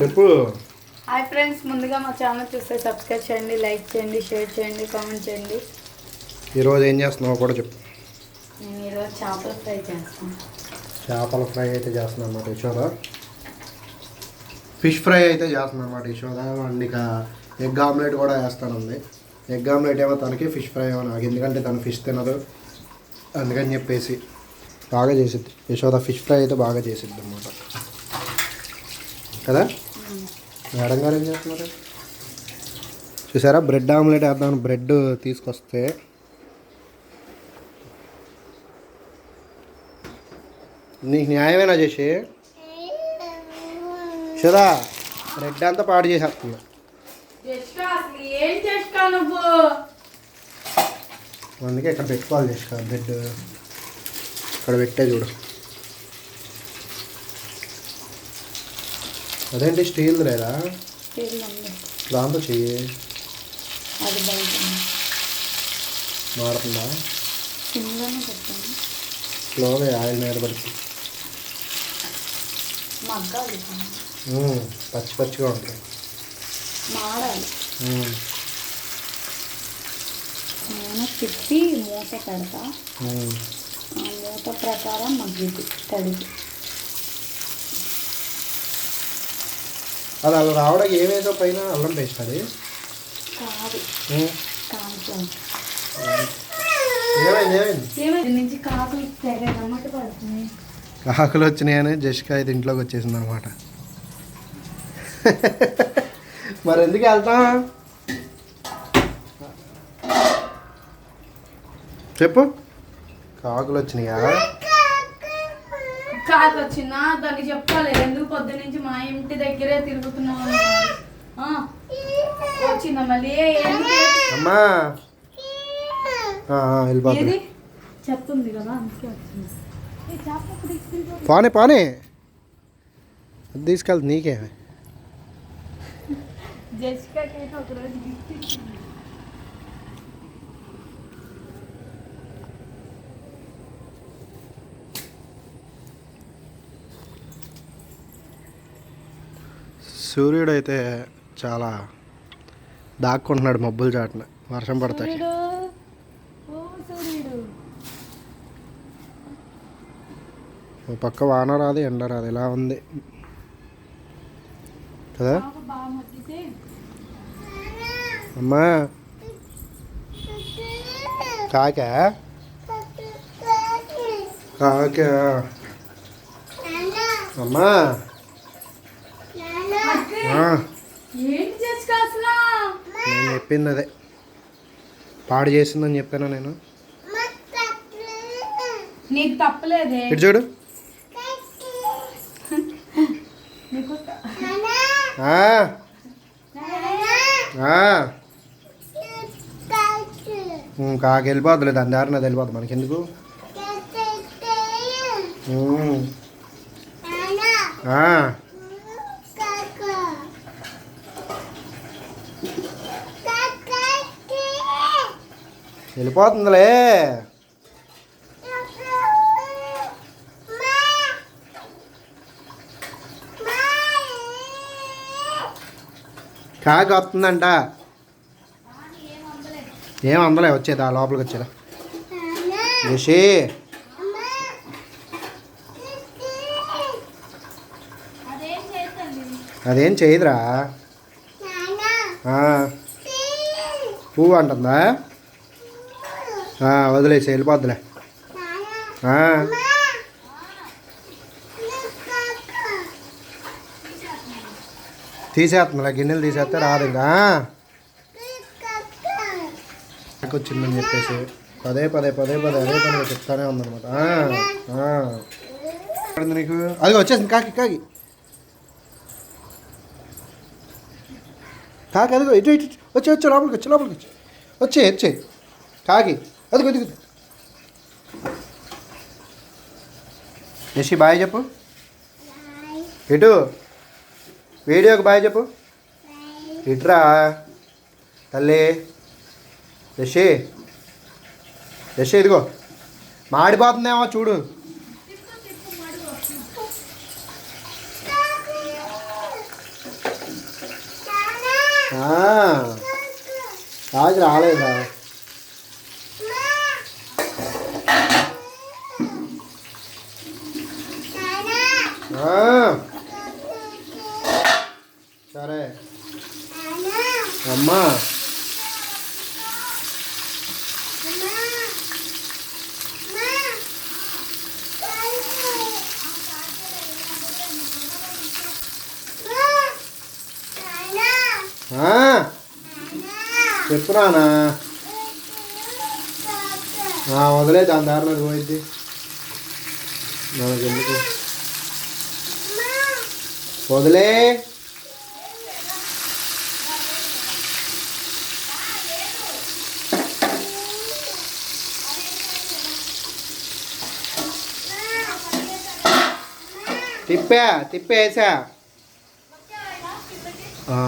చెప్పు. Hi friends ముందుగా మా ఛానల్ చూస్తే సబ్స్క్రైబ్ చేయండి లైక్ చేయండి షేర్ చేయండి కామెంట్ చేయండి. ఈరోజు ఏం చేస్తున్నావు కూడా చెప్పు. నేను ఈరోజు చేపల ఫ్రై చేస్తాను చేపల ఫ్రై అయితే చేస్తున్నాను అన్నమాట యశోద. ఫిష్ ఫ్రై అయితే చేస్తున్నాను అన్నమాట యశోద. అండ్ ఇక ఎగ్ ఆమ్లెట్ కూడా వేస్తానుంది. ఎగ్ ఆమ్లెట్ ఏమో తనకి ఫిష్ ఫ్రై ఏమో నాకు. ఎందుకంటే తను ఫిష్ తినదు. అందుకని చెప్పేసి బాగా చేసిద్ది. యశోద ఫిష్ ఫ్రై అయితే బాగా చేసిద్ది అనమాట కదా? మేడం గారు ఏం చేస్తున్నారు? చూసారా? బ్రెడ్ ఆమ్లెట్ వేద్దాం బ్రెడ్ తీసుకొస్తే నీకు న్యాయమేనా చేసి షదా బ్రెడ్ అంతా పాడు చేసేస్తున్నా. అందుకే ఇక్కడ పెట్టుకోవాలి చేసి బ్రెడ్. ఇక్కడ పెట్టే చూడు. అదేంటి? స్టీల్ లేదా? దాంతో చెయ్యి. అది బయట మారుతుందా? కిందనే పెట్టాను స్లోగా ఆయిల్ మీద పడుతుంది మగ్గాలి. పచ్చి పచ్చిగా ఉంటాయి మాడాలి. నేను తిప్పి మూత పెడతా. మూత ప్రకారం మగ్గిద్ది తడిగి అది అలా రావడానికి ఏమేదో పైన అల్లం పేస్ట్ అది? కాకులు వచ్చినాయని జస్కా అయితే ఇంట్లోకి వచ్చేసింది అనమాట మరి ఎందుకు వెళ్తాం? చెప్పు. కాకులు వచ్చినాయా? కాకు వచ్చిందా దానికి చెప్పాలి. ఎందుకు పొద్దు నుంచి మా ఇంటి దగ్గరే తిరుగుతున్నావు వచ్చిందా మళ్ళీ? అమ్మా. ఏది? చెప్తుంది కదా అందుకే వచ్చింది? పానే పానే. తీసుకెళ్తుంది నీకే. జెసికాకైతే ఒకరోజు గిఫ్ట్ ఇచ్చింది. సూర్యుడు అయితే చాలా దాక్కుంటున్నాడు మబ్బులు చాటున. వర్షం పడతాయి ఓ పక్క వాన రాదు ఎండ రాదు ఇలా ఉంది. కదా? అమ్మా. కాక? కాక. అమ్మా. నేను చెప్పింది అదే పాడు చేసిందని చెప్పాను నేను? నీకు తప్పలేదే. ఇటు చూడు. కాకి వెళ్ళిపోద్దులే దాని దారిన అది వెళ్ళిపోద్ది మనకెందుకు? ఆ. వెళ్ళిపోతుందిలే. కాకి వస్తుందంట. ఏం అందలే వచ్చేది ఆ లోపలికి వచ్చేదా? రిషి అదేం చేయదురా. పువ్వు అంటుందా? వదిలేసి వెళ్ళిపోద్దులే. తీసేస్తున్నా గిన్నెలు తీసేస్తే రాదు ఇంకా. వచ్చిందని చెప్పేసి. పదే పదే పదే పదే అదే పని చెప్తానే ఉందన్నమాట. నీకు? అది వచ్చేసింది కాకి కాకి. కాకి అదిగో ఇటు ఇటు ఇటు. వచ్చి వచ్చి లోపలికి వచ్చి లోపలికి వచ్చి. వచ్చే వచ్చే. కాకి. అది అదిగో యశి బాయ్ చెప్పు. ఇటు. వీడియోకి బాయ్ చెప్పు. ఇట్రా. తల్లి. యశి యశి ఇదిగో. మాడిపోతుందేమో చూడు. రాజు రాలేదా ఆ, సరే అమ్మా ఆ, చెప్పు నానా ఆ, వదిలే దాని దారిలో అది పోయిద్ది మనకెందుకు వదిలే. తిప్పా తిప్పేసా ఆ.